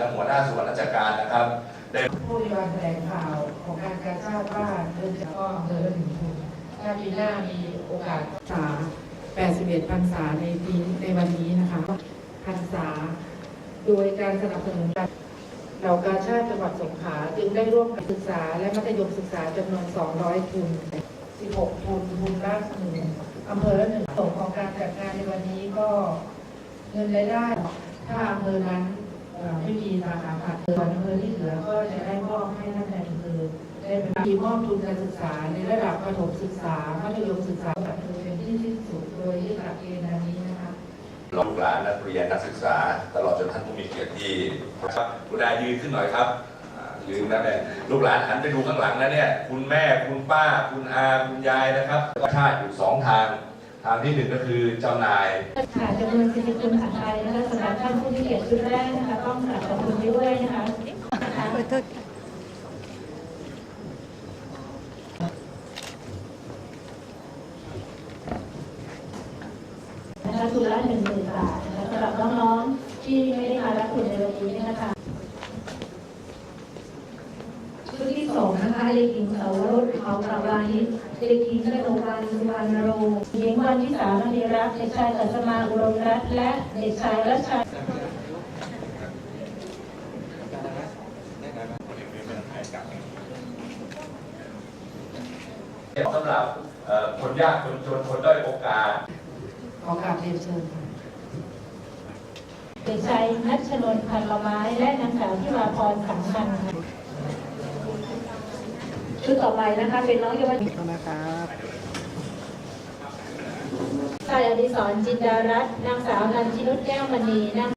ทั้งหัวหน้าส่วนราชการนะครับได้ผู้มีการแถลงข่าวของการการทราบว่าเดินจากก็เดินถึงทุนถ้าปีหน้ามีโอกาสษา81พรรษาในปีในวันนี้นะคะพรรษา โดยการสนับสนุนการเหล่ากาชาติจังหวัดสงขลาจึงได้ร่วมกับศึกษาและมัธยมศึกษาจำนวน 200 ทุน 16 ทุน ทุนละหนึ่งอำเภอละหนึ่งส่วนของการจัดงานในวันนี้ก็เงินรายได้ ถ้าอำเภอนั้น ไม่มีสาขาขาดส่วนอำเภอที่เหลือก็จะได้มอบให้ท่านนายอำเภอได้เป็นทีมอบทุนการศึกษาในระดับประถมศึกษามัธยมศึกษาแบบเป็นที่สิ้นสุดโดยยึดหลักเกณฑ์อันนี้นะคะลูกหลานนักเรียนนักศึกษา ตลอดจนท่านผู้มีเกียรติที่ครับคุณอายืนขึ้นหน่อยครับยืนนะแม่ลูกหลานหันไปดูข้างหลังนะเนี่ย คุณแม่คุณป้า คุณอาคุณยายนะครับชาติอยู่สองทาง ทางที่หนึ่งก็คือเจ้านายค่ะจำนวนสิบคุณผัดไทยนะคะสำหรับท่านผู้มีเกียรติชุดแรกนะคะต้องกราบขอบคุณด้วยนะคะนะคะนะคะทุนละหนึ่งหมื่นบาทนะคะสำหรับน้องๆที่ไม่ได้มารับทุนในวันนี้นะคะ ชุดที่สองนะคะ เด็กหญิงสาวรุษเขาปรารานิชเด็กหญิงกระโดวันสุวรรณโรหญิงวันที่สามณีรักษ์เด็กชายกัสมาอุดมรัตน์และเด็กชายรัชชัยสำหรับคนยากคนจนคนด้อยโอกาส ขอกราบเรียนเชิญค่ะเด็กชายนัชนนท์พันละไม้และนางสาวที่วาพรสังคันค่ะ ชุดต่อไปนะคะเป็นน้องเยาวชนนะครับชายอดิศรจินดารัตน์นางสาวนันทินุชแก้วมณีนาง